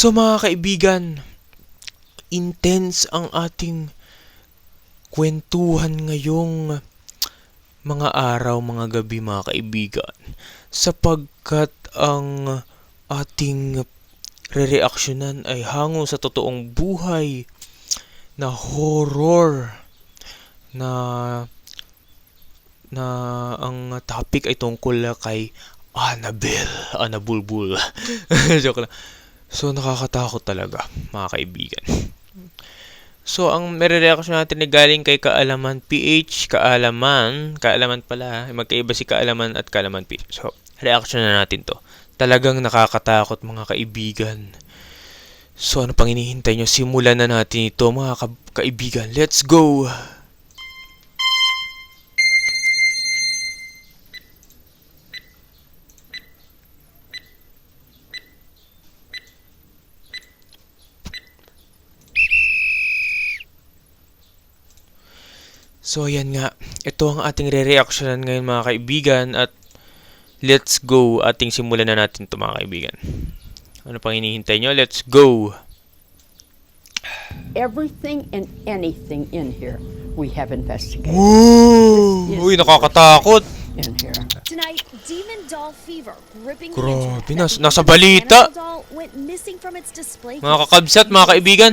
So mga kaibigan, intense ang ating kwentuhan ngayong mga araw, mga gabi, mga kaibigan. Sapagkat ang ating re-reaksyonan ay hango sa totoong buhay na horror na na ang topic ay tungkol kay Annabelle, Annabulbul. Joke lang. So, nakakatakot talaga, mga kaibigan. So, ang mere-reaction natin ay galing kay Kaalaman PH, Kaalaman, Kaalaman pala, magkaiba si Kaalaman at Kaalaman PH. So, reaction na natin to. Talagang nakakatakot, mga kaibigan. So, ano pang hinihintay nyo? Simulan na natin ito, mga ka- kaibigan. Let's go! So, ayan nga. Ito ang ating re-reactionan ngayon mga kaibigan at let's go. Ating simulan na natin ito mga kaibigan. Ano pang hinihintay nyo? Let's go! everything and anything in here we have investigated Woo! Uy, nakakatakot! in here. Tonight, Demon Doll Fever gripping Grabe, the nas- nasa balita. Mga kakabsat, mga kaibigan.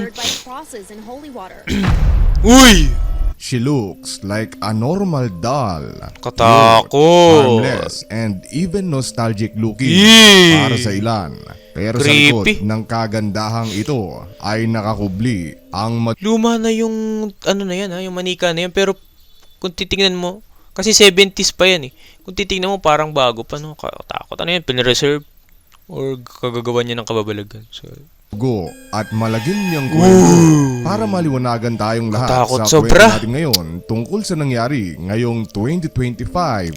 Uy! She looks like a normal doll. Katakot. Cute, harmless, and even nostalgic looking Yee. para sa ilan. Pero sa Creepy. likod ng kagandahang ito ay nakakubli ang mat- Luma na yung, ano na yan ha, yung manika na yan. Pero, kung titingnan mo, kasi 70s pa yan eh. Kung titingnan mo, parang bago pa, no? Katakot. Ano yan, pinreserve? Or kagagawa niya ng kababalagan. So, go at malagim niyang kwento para maliwanagan tayong lahat Katakot sa sobra. kwento natin ngayon tungkol sa nangyari ngayong 2025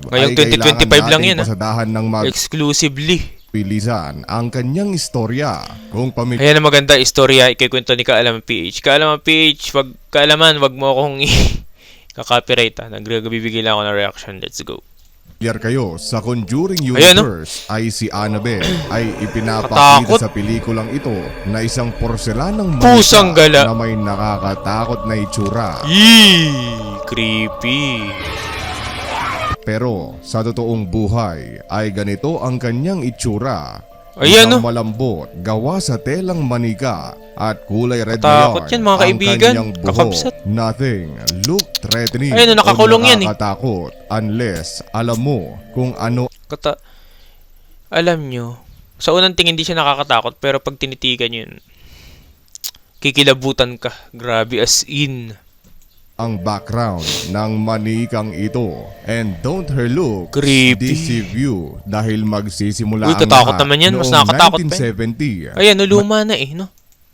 Ngayong ay kailangan 2025 lang nating yan, ah. pasadahan ng exclusively. magpilisan ang kanyang istorya kung pamilya Ayan ang maganda istorya, ikikwento ni Kaalaman PH. Kaalaman PH, wag, Kaalaman, wag mo akong i- kakopyright ha. Nagbibigay lang ako ng reaction. Let's go. Familiar kayo sa Conjuring Ayan, no? Universe ay si Annabelle ay ipinapakita sa pelikulang ito na isang porselanang Pusang gala. na may nakakatakot na itsura. Yee! Creepy. Pero sa totoong buhay ay ganito ang kanyang itsura. Ayan, no? malambot, gawa sa telang manika at kulay red Katakot yan, mga ang kaibigan. Kakabsat. Nothing look threatening Ayan, no, nakakulong yan, eh. unless alam mo kung ano Kata alam nyo, sa unang tingin hindi siya nakakatakot, pero pag tinitigan yun, kikilabutan ka. Grabe as in. Ang background ng manikang ito. And don't her look Creepy. deceive you dahil magsisimula Uy, ang katakot lahat naman yan. Mas noong nakakatakot pa. 1970. Ayan, no, luma na eh, no?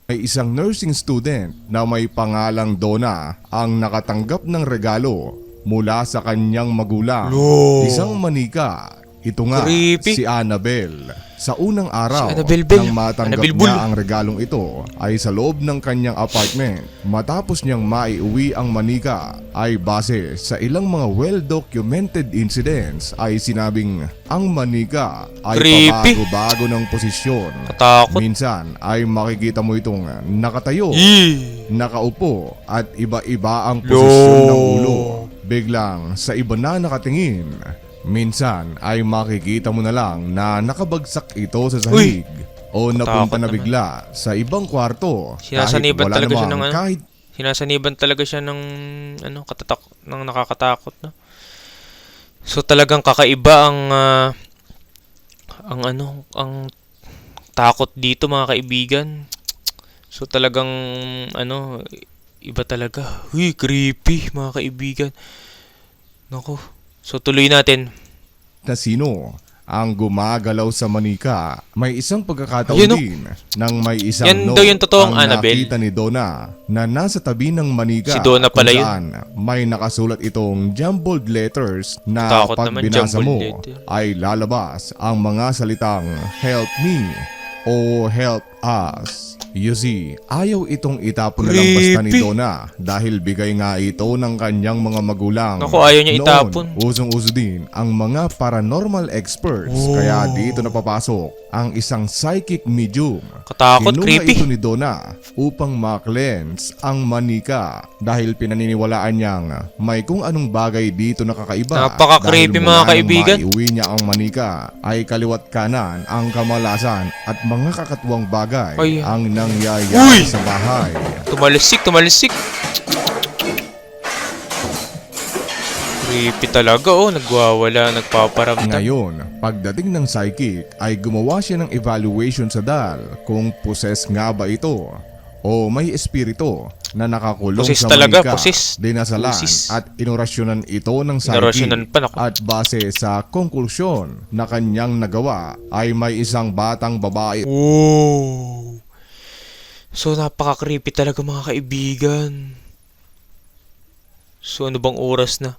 May isang nursing student na may pangalang Donna ang nakatanggap ng regalo mula sa kanyang magulang. No. Isang manika. Ito nga, Creepy. si Annabelle. Sa unang araw, Si nang matanggap Annabelle niya ang regalong ito ay sa loob ng kanyang apartment. Matapos niyang maiuwi ang manika ay base sa ilang mga well-documented incidents ay sinabing ang manika ay Creepy. pabago-bago ng posisyon. Katakot. Minsan ay makikita mo itong nakatayo, Yee! nakaupo at iba-iba ang posisyon Lo. ng ulo. Biglang sa iba na nakatingin. Minsan ay makikita mo na lang na nakabagsak ito sa sahig o napunta na bigla sa ibang kwarto Sinasaniban kahit wala talaga siya namang ng ano? kahit Sinasaniban talaga siya ng ano, katatak ng nakakatakot, no? So talagang kakaiba ang ah, ang ano, ang takot dito mga kaibigan. So talagang ano, iba talaga. Uy, creepy mga kaibigan. Nako. So tuloy natin. Na sino ang gumagalaw sa manika. May isang pagkakataon Ayun, no? din nang may isang Yan note daw yung totoong ang Annabelle. nakita ni Donna na nasa tabi ng manika Si Donna pala yun. may nakasulat itong jumbled letters na Takot pag binasa mo letter. ay lalabas ang mga salitang help me o help us. You see, ayaw itong itapon na lang basta ni. Donna dahil bigay nga ito ng kanyang mga magulang. Naku, ayaw niya Noon, itapon. usong-uso din ang mga paranormal experts kaya dito napapasok ang isang psychic medium. Katakot, Kinuha creepy. ito ni Donna upang ma-cleanse ang manika dahil pinaniniwalaan niyang may kung anong bagay dito na kakaiba. Napaka-creepy, Dahil mga kaibigan. maiuwi niya ang manika ay kaliwat kanan ang kamalasan at mga kakatuwang bagay Ay. ang Uy! Nangyayari sa bahay. Tumalisik, tumalisik. Creepy talaga oh, nagwawala, nagpaparamdam. Ngayon, pagdating ng psychic ay gumawa siya ng evaluation sa dal kung possess nga ba ito o may espiritu na nakakulong Possess sa talaga, manika, possess. dinasalan Possess. at inorasyonan ito ng psychic at base sa konklusyon na kanyang nagawa ay may isang batang babae Wow. So, napaka-creepy talaga mga kaibigan. So, ano bang oras na?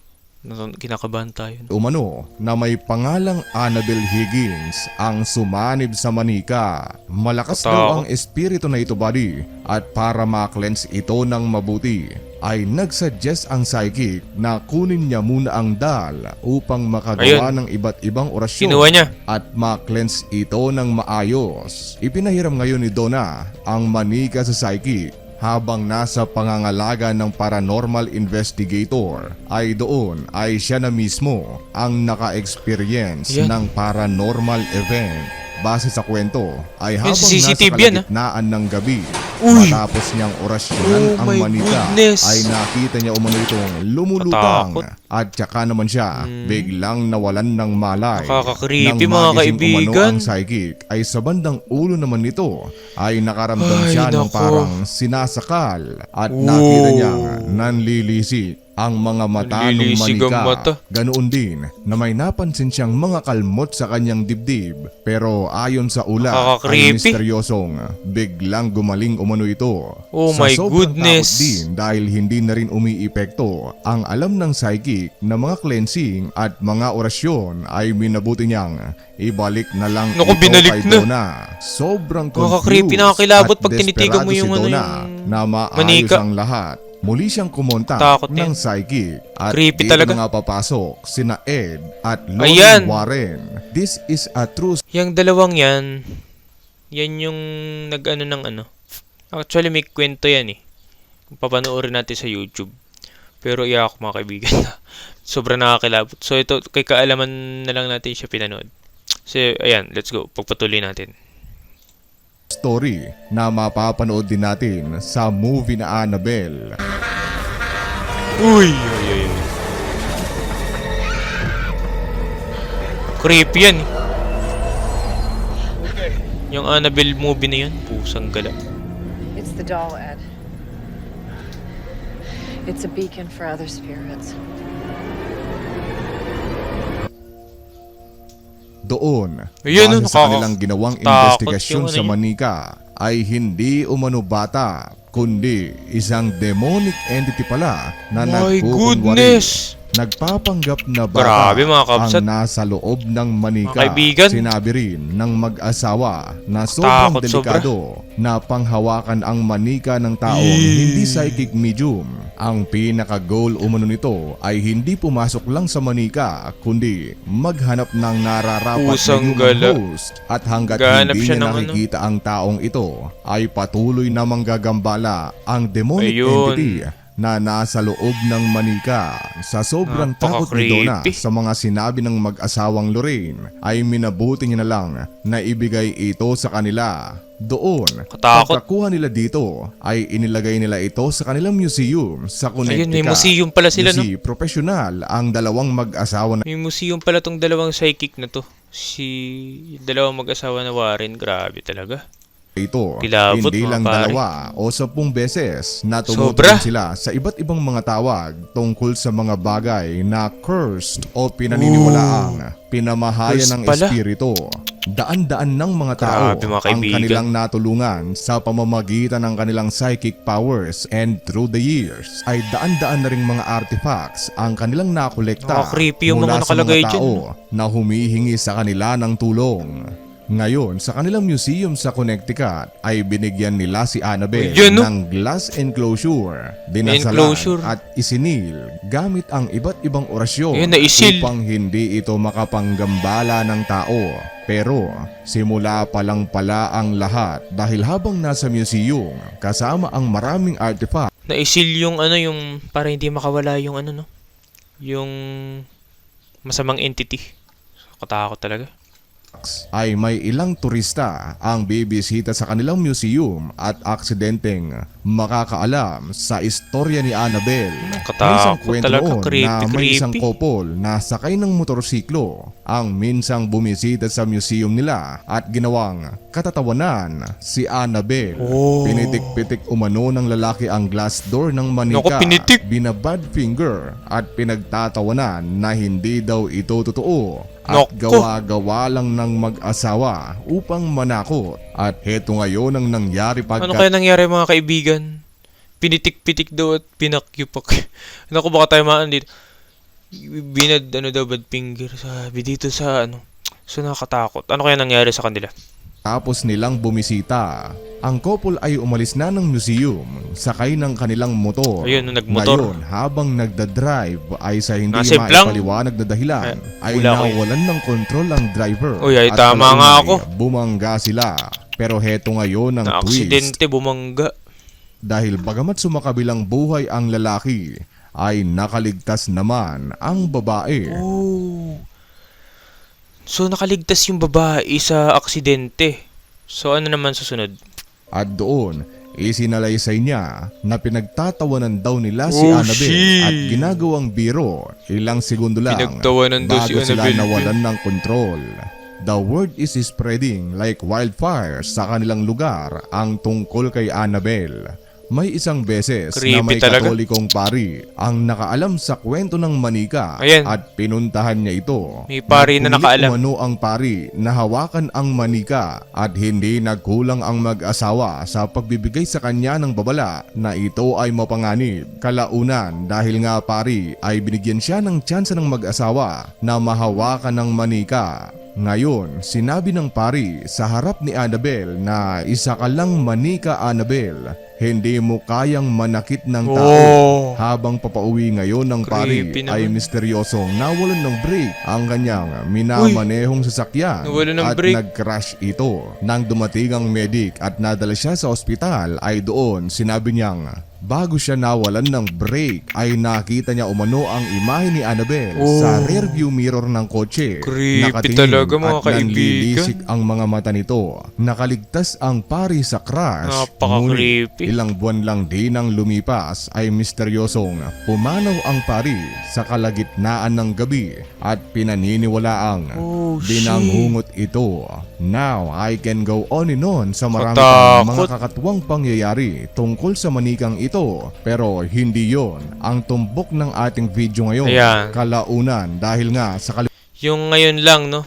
Kinakabahan tayo. umano na may pangalang Annabel Higgins ang sumanib sa manika. Malakas Katakot. daw ang espiritu na ito buddy at para ma-cleanse ito ng mabuti ay nagsuggest ang psychic na kunin niya muna ang dal upang makagawa ng iba't ibang orasyon Kinuha niya. at ma-cleanse ito ng maayos. Ipinahiram ngayon ni Donna ang manika sa psychic habang nasa pangangalaga ng paranormal investigator ay doon ay siya na mismo ang naka-experience Yan. ng paranormal event. Base sa kwento ay habang nasa yan, ah. kalagitnaan ng gabi Uy! matapos niyang orasyonan Oh ang my manika goodness! ay nakita niya umano itong lumulutang Katakot. At tsaka naman siya biglang nawalan ng malay. Nakaka-creepy, mga kaibigan. Ang psychic ay sa bandang ulo naman nito ay nakaramdam Ay, siya ng nako. parang sinasakal at Oh. nakita niyang nanlilisik ang mga mata ng manika. mata. Ganoon din na may napansin siyang mga kalmot sa kanyang dibdib pero ayon sa ulat ay misteryosong biglang gumaling umano ito. Oh Sa my goodness. din dahil hindi na rin umiipekto ang alam ng psychic na mga cleansing at mga orasyon ay minabuti niyang ibalik na lang Naku, ito binalik kay na. Donna. Sobrang Nakaka-creepy, confused nakakilabot at pag tinitigan mo desperado yung si ano, Donna yung na maayos manika. ang lahat. Muli siyang kumontak Takot ng yan. psychic at Creepy dito talaga. na nga papasok sina Ed at Lori Ayan. Warren. This is a true Yung dalawang yan, yan yung nag-ano ng ano. Actually, may kwento yan eh. Papanoorin natin sa YouTube. Pero iyak mga kaibigan. Sobrang nakakilabot. So ito, kay kaalaman na lang natin siya pinanood. So ayan, let's go. Pagpatuloy natin. story na mapapanood din natin sa movie na Annabelle. Uy! Uy, uy, uy. Creepy yan eh. Yung Annabelle movie na yan, pusang gala. It's the doll, Ed. It's a beacon for other spirits. Doon, base oh, sa kanilang ginawang takot investigasyon yung ano sa yun. Manika, ay hindi umano bata, kundi isang demonic entity pala na My goodness! Nagpapanggap na bata Grabe, mga ang nasa loob ng manika. Sinabi rin ng mag-asawa na sobrang Takot delikado na panghawakan ang manika ng taong hindi psychic medium. Ang pinaka-goal umano nito ay hindi pumasok lang sa manika kundi maghanap ng nararapat Pusang na human gala. host at hanggat Gahanap hindi siya niya ng ano. nakikita ang taong ito ay patuloy na manggagambala ang demonic Ayun. entity na nasa loob ng manika. Sa sobrang takot ni Donna Napaka-creepy. sa mga sinabi ng mag-asawang Lorraine ay minabuti niya na lang na ibigay ito sa kanila. Doon, Katakot. pagkakuha nila dito ay inilagay nila ito sa kanilang museum sa Connecticut. Ayun, may museum pala sila, You see, professional ang dalawang mag-asawa na May museum pala tong dalawang psychic na to. Si dalawang mag-asawa na Warren, grabe talaga. ito. Kilabot, Hindi lang pare. dalawa o sampung beses na sila sa iba't ibang mga tawag tungkol sa mga bagay na cursed o pinaniniwalaang pinamahayan Cursed ng pala. espiritu. Daan-daan ng mga tao Grabe, mga ang kanilang natulungan sa pamamagitan ng kanilang psychic powers and through the years ay daan-daan na ring mga artifacts ang kanilang nakolekta Nakaka-creepy yung mula mga sa mga dyan. tao na humihingi sa kanila ng tulong. Ngayon, sa kanilang museum sa Connecticut ay binigyan nila si Annabelle Yun, no? ng glass enclosure, dinasalan Enclosure. at isinil gamit ang iba't ibang orasyon Ayun, naisil. upang hindi ito makapanggambala ng tao. Pero simula pa lang pala ang lahat dahil habang nasa museum kasama ang maraming artifact Naisil yung ano, yung para hindi makawala yung ano, no? Yung masamang entity. Katakot talaga. Ay may ilang turista ang bibisita sa kanilang museum at aksidenteng makakaalam sa istorya ni Annabelle. Katakot talaga, creepy, na may isang creepy. na sakay ng motorsiklo ang minsang bumisita sa museum nila at ginawang katatawanan si Annabelle. Oh. Pinitik-pitik umano ng lalaki ang glass door ng manika. Naku, pinitik. Binabad finger at pinagtatawanan na hindi daw ito totoo at gawa-gawa lang ng mag-asawa upang manakot. At heto ngayon ang nangyari pagkat Ano kaya nangyari mga kaibigan? Pinitik-pitik daw at pinakyupak. Naku, baka tayo maan dito. Binad, ano daw, bad finger. Sabi dito sa, ano. So, nakakatakot. Ano kaya nangyari sa kanila? Tapos nilang bumisita. Ang couple ay umalis na ng museum, sakay ng kanilang motor. Ayun, nung nagmotor. Ngayon, habang nagdadrive ay sa hindi lang. maipaliwanag na dahilan, Ay, ay yun. nawalan ng kontrol ang driver. Uy, ay, At tama nga ako. Bumangga sila. Pero heto ngayon ang Na twist. aksidente, bumangga. Dahil bagamat sumakabilang buhay ang lalaki, ay nakaligtas naman ang babae. Oh. So, nakaligtas yung babae sa aksidente. So, ano naman susunod? At doon, isinalaysay niya na pinagtatawanan daw nila si Oh, Annabelle shit. at ginagawang biro ilang segundo lang Pinagtawanan daw si sila Annabelle. nawalan ng kontrol. The word is spreading like wildfire sa kanilang lugar ang tungkol kay Annabelle. May isang beses na Creepy may talaga. katolikong pari ang nakaalam sa kwento ng manika Ayan. at pinuntahan niya ito. May pari na nakaalam. umano ang pari na hawakan ang manika at hindi nagkulang ang mag-asawa sa pagbibigay sa kanya ng babala na ito ay mapanganib. Kalaunan dahil nga pari ay binigyan siya ng tsansa ng mag-asawa na mahawakan ng manika. Ngayon, sinabi ng pari sa harap ni Annabelle na isa ka lang manika Annabelle, hindi mo kayang manakit ng tao. Oh. Habang papauwi ngayon ng pari Creepy ay naman. misteryosong nawalan ng brake ang kanyang minamanehong sasakyan Nawalan ng at brake. nag-crash ito. Nang dumating ang medic at nadala siya sa ospital ay doon sinabi niyang bago siya nawalan ng brake ay nakita niya umano ang imahe ni Annabelle Oh. sa rearview mirror ng kotse. Creepy Nakatingin talaga, mga at nanlilisik ang mga mata nito. Nakaligtas ang pari sa crash. Napaka-creepy. Ilang buwan lang din ang lumipas ay misteryosong pumanaw ang pari sa kalagitnaan ng gabi at pinaniniwalaang Oh, binangungot ito. Now, I can go on and on sa marami Katakot. mga kakatuwang pangyayari tungkol sa manikang ito. Pero hindi yon ang tumbok ng ating video ngayon. Ayan. Kalaunan dahil nga sa Yung ngayon lang, no?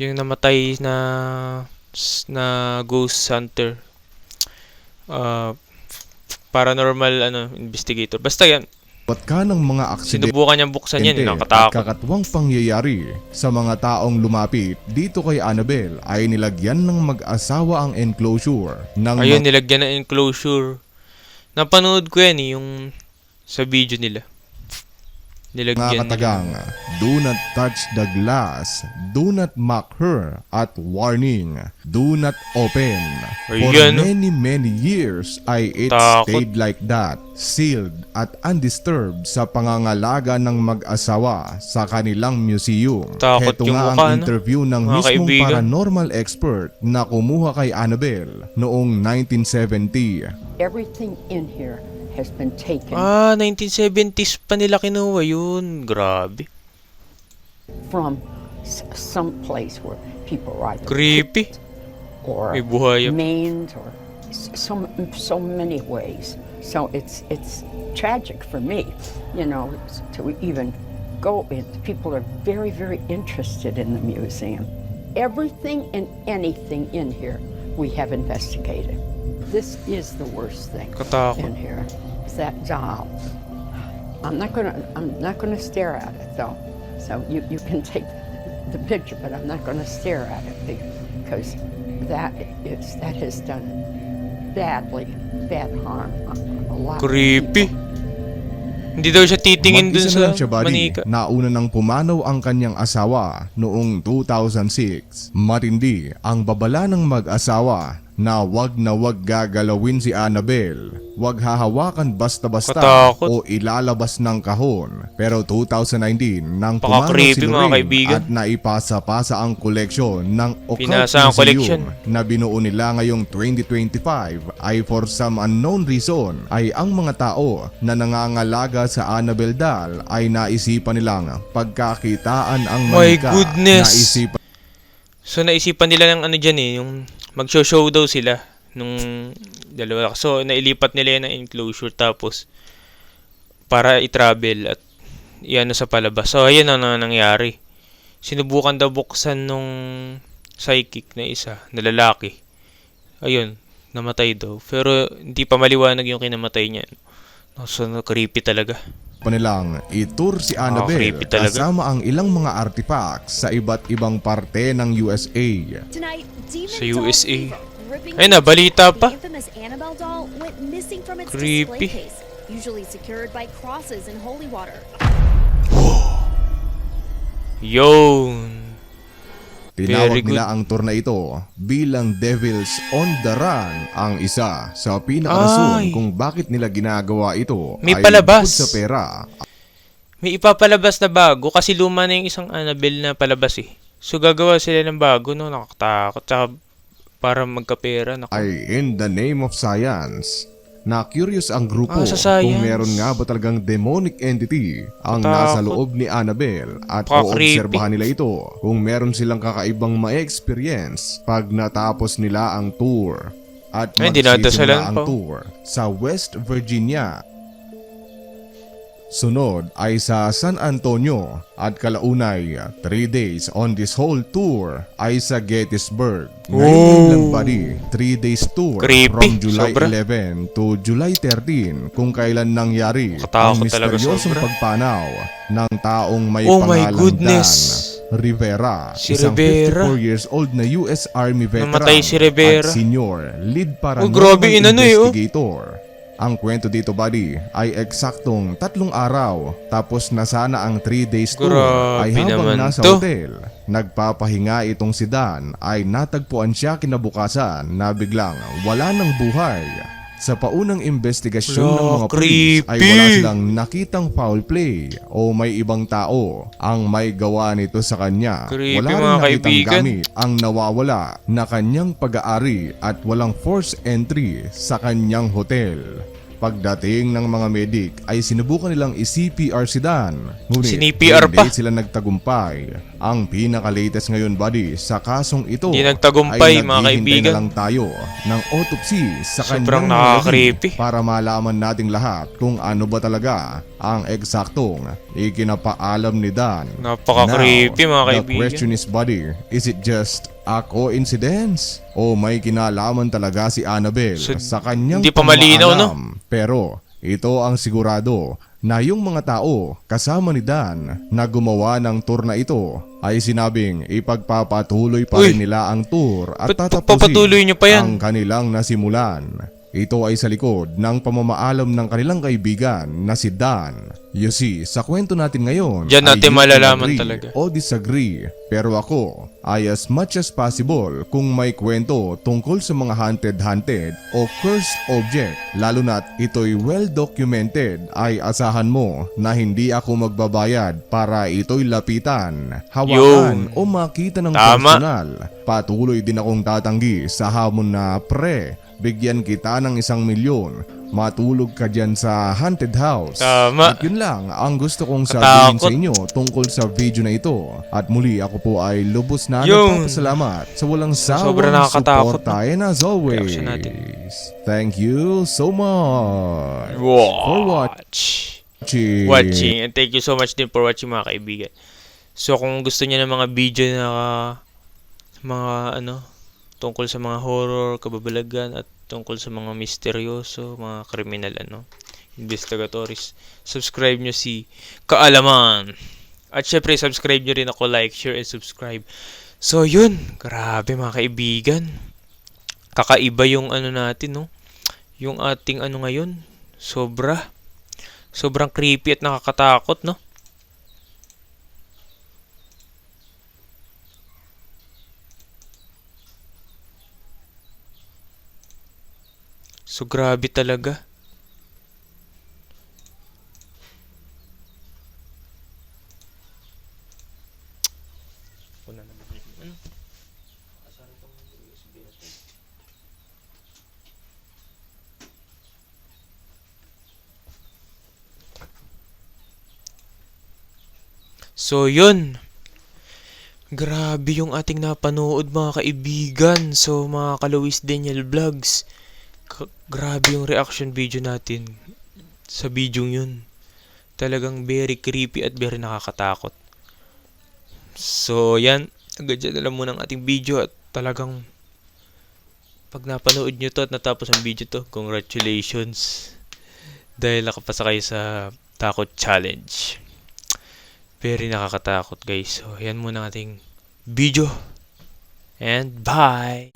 Yung namatay na na ghost hunter. Uh, paranormal ano investigator. Basta yan, kaliwat ka ng mga aksidente sinubukan niyang buksan yan, eh, at nakatakot. kakatuwang pangyayari sa mga taong lumapit dito kay Annabelle ay nilagyan ng mag-asawa ang enclosure ng Ayun, nilagyan ng enclosure. Napanood ko yan, eh, yung sa video nila. Mga Nilagyan nila. katagang Do not touch the glass, do not mock her, at warning, do not open. For Ayan. many many years ay it Takot. stayed like that, sealed at undisturbed sa pangangalaga ng mag-asawa sa kanilang museum. Takot Heto yung nga mukha, ang no? interview ng Mga mismong kaibigan. paranormal expert na kumuha kay Annabelle noong 1970. Everything in here has been taken Ah, 1970s pa nila kinuha yun. Grabe. from s- some place where people are either Creepy. kicked or May maimed or s- so so many ways. So it's it's tragic for me, you know, s- to even go in. People are very very interested in the museum. Everything and anything in here we have investigated. This is the worst thing Katakot. in here. Is that doll. I'm not gonna I'm not gonna stare at it though. So you, you can take the picture, but I'm not gonna stare at it because that is that has done badly bad harm on a lot. Creepy. Hindi daw siya titingin dun Mag-isa sa na lang siya, buddy. manika. Nauna nang pumanaw ang kanyang asawa noong 2006. Matindi ang babala ng mag-asawa na wag na wag gagalawin si Annabel. Wag hahawakan basta-basta Katakot. o ilalabas ng kahon. Pero 2019 nang pumanaw Paka-creepy, si mga Lorraine kaibigan. at naipasa-pasa ang koleksyon ng Occult Pinasa ang Museum collection. na binuo nila ngayong 2025 ay for some unknown reason ay ang mga tao na nangangalaga sa Annabel doll ay naisipan nilang pagkakitaan ang My manika. goodness. Naisipan So naisipan nila ng ano dyan eh, yung mag-show daw sila nung dalawa. So nailipat nila yan ng enclosure tapos para i-travel at iano sa palabas. So ayan ang na- nangyari. Sinubukan daw buksan nung psychic na isa, na lalaki. Ayun, namatay daw. Pero hindi pa maliwanag yung kinamatay niya. So creepy talaga. Nilang itour si Annabel creepy talaga. kasama ang ilang mga artifacts sa iba't ibang parte ng USA. Sa USA. Ay na, into balita pa. Annabelle Creepy. usually secured by crosses in holy water. Yun. Tinawag nila ang tour na ito bilang Devils on the Run ang isa sa pinakarason kung bakit nila ginagawa ito May ay palabas. sa pera May ipapalabas na bago kasi luma na yung isang Annabelle na palabas eh. So gagawa sila ng bago no, nakakatakot. Tsaka para magkapera. Naku. ay in the name of science. Na curious ang grupo Ah, kung meron nga ba talagang demonic entity ang Katakot. nasa loob ni Annabelle at oobserbahan nila ito kung meron silang kakaibang ma-experience pag natapos nila ang tour. At dinadasalan ang pa. tour sa West Virginia. Sunod ay sa San Antonio at kalaunay 3 days on this whole tour ay sa Gettysburg. Ngayon lang buddy, 3 days tour Creepy, from July sobra. 11 to July 13 kung kailan nangyari ang Katakot talaga, misteryosong pagpanaw ng taong may Oh my pangalang goodness. Dan Rivera, Si isang Rivera. 54 years old na US Army veteran Namatay si Rivera. at senior lead paranormal Oh, grabe, inano eh, oh. investigator. Ang kwento dito buddy ay eksaktong tatlong araw tapos nasana ang 3 days tour ay habang nasa to. hotel. Nagpapahinga itong si Dan ay natagpuan siya kinabukasan na biglang wala ng buhay. Sa paunang investigasyon ng Wala, mga pulis ay creepy. wala silang nakitang foul play o may ibang tao ang may gawa nito sa kanya. Creepy, wala rin mga nakitang kaibigan. gamit ang nawawala na kanyang pag-aari at walang force entry sa kanyang hotel. Pagdating ng mga medic ay sinubukan nilang i-CPR si Dan. Ngunit Sinipr hindi pa. sila nagtagumpay. Ang pinaka-latest ngayon buddy sa kasong ito Hindi nagtagumpay, ay mga naghihintay kaibigan. na lang tayo ng autopsy sa Sobrang kanyang nakaka-creepy. para malaman nating lahat kung ano ba talaga ang eksaktong ikinapaalam ni Dan. Napaka-creepy, Now, mga kaibigan. The question is buddy, is it just a coincidence? O may kinalaman talaga si Annabelle So, sa kanyang hindi pa malinaw, no? Pero ito ang sigurado na yung mga tao kasama ni Dan na gumawa ng tour na ito ay sinabing ipagpapatuloy pa Uy! rin nila ang tour at tatapusin pagpapatuloy niyo pa yan? ang kanilang nasimulan. Ito ay sa likod ng pamamaalam ng kanilang kaibigan na si Dan. You see, sa kwento natin ngayon, Diyan ay natin can malalaman agree talaga. O disagree. Pero ako ay as much as possible kung may kwento tungkol sa mga haunted-haunted o cursed object, lalo na't ito'y well documented, ay asahan mo na hindi ako magbabayad para ito'y lapitan, hawakan Yun. o makita ng Tama. personal. Patuloy din akong tatanggi sa hamon na pre, bigyan kita ng isang milyon. Matulog ka dyan sa haunted house. Tama. At yun lang ang gusto kong sabihin Katakot. sa inyo tungkol sa video na ito. At muli ako po ay lubos na Yung- nagpapasalamat sa walang Sobrang sawang nakakatakot, suporta. And as always, Reaction natin. thank you so much for Watch. watching. watching. And thank you so much din for watching mga kaibigan. So kung gusto niyo ng mga video na mga ano tungkol sa mga horror, kababalagan at tungkol sa mga misteryoso, mga kriminal ano, investigatories, subscribe nyo si Kaalaman. At syempre, subscribe nyo rin ako, like, share, and subscribe So yun, grabe mga kaibigan. Kakaiba yung ano natin, no? Yung ating ano ngayon, sobra. Sobrang creepy at nakakatakot, no? So grabe talaga. So, yun. Grabe yung ating napanood mga kaibigan. So, mga Kalawis Daniel Vlogs. Grabe yung reaction video natin sa video yun. Talagang very creepy at very nakakatakot. So, yan. Hanggang dyan lang muna ang ating video at talagang pag napanood nyo to at natapos ang video to, congratulations. Dahil nakapasa kayo sa takot challenge. Very nakakatakot guys. So, yan muna ang ating video. And bye!